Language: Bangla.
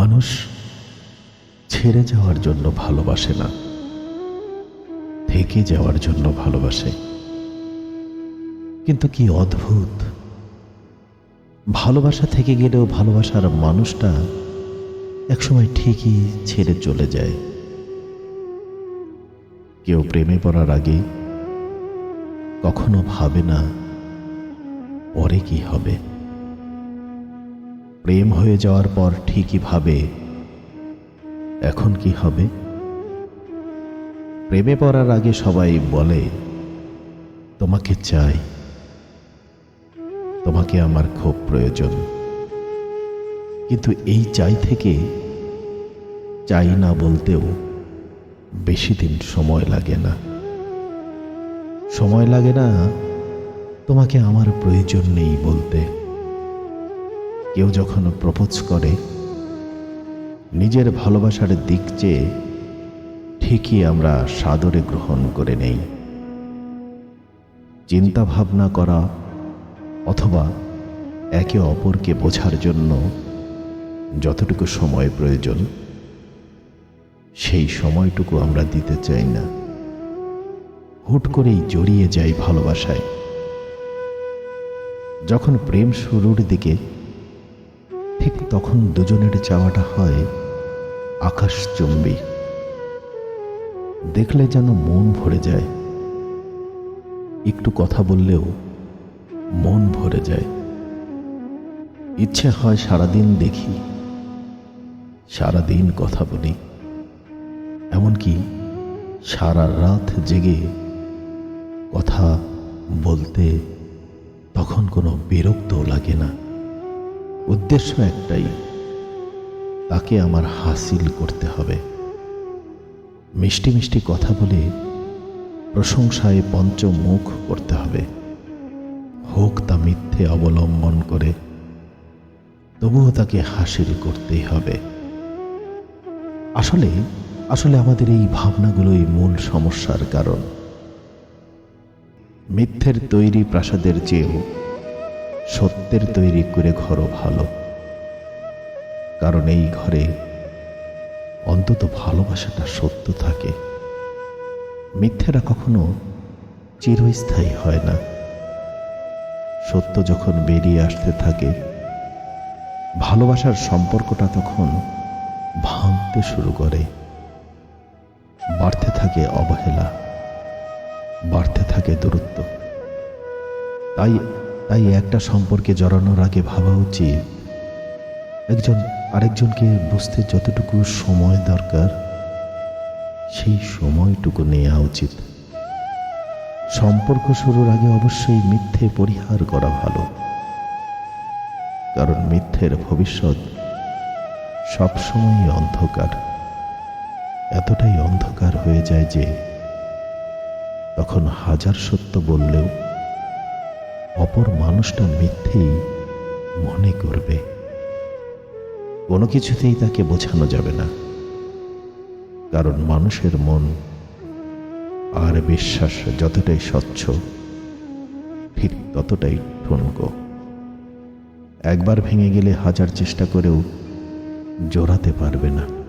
মানুষ ছেড়ে যাওয়ার জন্য ভালোবাসে না, থেকে যাওয়ার জন্য ভালোবাসে। কিন্তু কি অদ্ভুত! ভালোবাসা থেকে গেলেও ভালোবাসার মানুষটা একসময় ঠিকই ছেড়ে চলে যায়। কেউ প্রেমে পড়ার আগে কখনো ভাবে না, পরে কি হবে? প্রেম হয়ে যাওয়ার পর ঠিকই ভাবে। এখন কি হবে? প্রেমে পড়ার আগে সবাই বলে, তোমাকে চাই। তোমাকে আমার খুব প্রয়োজন। কিন্তু এই চাই থেকে চাই না বলতেও বেশি দিন সময় লাগে না। সময় লাগে না তোমাকে আমার প্রয়োজন নেই বলতে। কেউ যখন প্রপোজ করে, নিজের ভালোবাসার দিক চেয়ে ঠিকই আমরা সাদরে গ্রহণ করে নেই। চিন্তা ভাবনা করা অথবা একে অপরকে বোঝার জন্য যতটুকু সময় প্রয়োজন, সেই সময়টুকু আমরা দিতে চাই না। হুট করেই জড়িয়ে যাই ভালোবাসায়। যখন প্রেম শুরুর দিকে ঠিক তখন দুজনের চাওয়াটা হয় আকাশচুম্বী। দেখলে যেন মন ভরে যায়। একটু কথা বললেও মন ভরে যায়। ইচ্ছে হয় সারাদিন দেখি, সারাদিন কথা বলি। এমনকি সারা রাত জেগে কথা বলতে তখন কোনো বিরক্তও লাগে না। উদ্দেশ্য একটাই, তাকে আমার হাসিল করতে হবে। মিষ্টি মিষ্টি কথা বলে প্রশংসায় পঞ্চমুখ করতে হবে। হোক তা মিথ্যে অবলম্বন করে, তবুও তাকে হাসিল করতেই হবে। আসলে আসলে আমাদের এই ভাবনাগুলোই মূল সমস্যার কারণ। মিথ্যের তৈরি প্রাসাদের চেয়েও সত্যের তৈরি করে ঘরও ভালো। কারণ এই ঘরে অন্তত ভালোবাসাটা সত্য থাকে। মিথ্যেরা কখনো চিরস্থায়ী হয় না। সত্য যখন বেরিয়ে আসতে থাকে, ভালোবাসার সম্পর্কটা তখন ভাঙতে শুরু করে। বাড়তে থাকে অবহেলা, বাড়তে থাকে দূরত্ব। তাই তাই একটা সম্পর্কে জড়ানোর আগে ভাবা উচিত। একজন আরেকজনকে বুঝতে যতটুকু সময় দরকার, সেই সময়টুকু নেওয়া উচিত। সম্পর্ক শুরুর আগে অবশ্যই মিথ্যে পরিহার করা ভালো। কারণ মিথ্যের ভবিষ্যৎ সবসময়ই অন্ধকার। এতটাই অন্ধকার হয়ে যায় যে, তখন হাজার সত্য বললেও অপর মানুষটা মিথ্যেই মনে করবে। কোনো কিছুতেই তাকে বোঝানো যাবে না। কারণ মানুষের মন আর বিশ্বাস যতটাই স্বচ্ছ, ঠিক ততটাই ঠুনকো। একবার ভেঙে গেলে হাজার চেষ্টা করেও জোড়াতে পারবে না।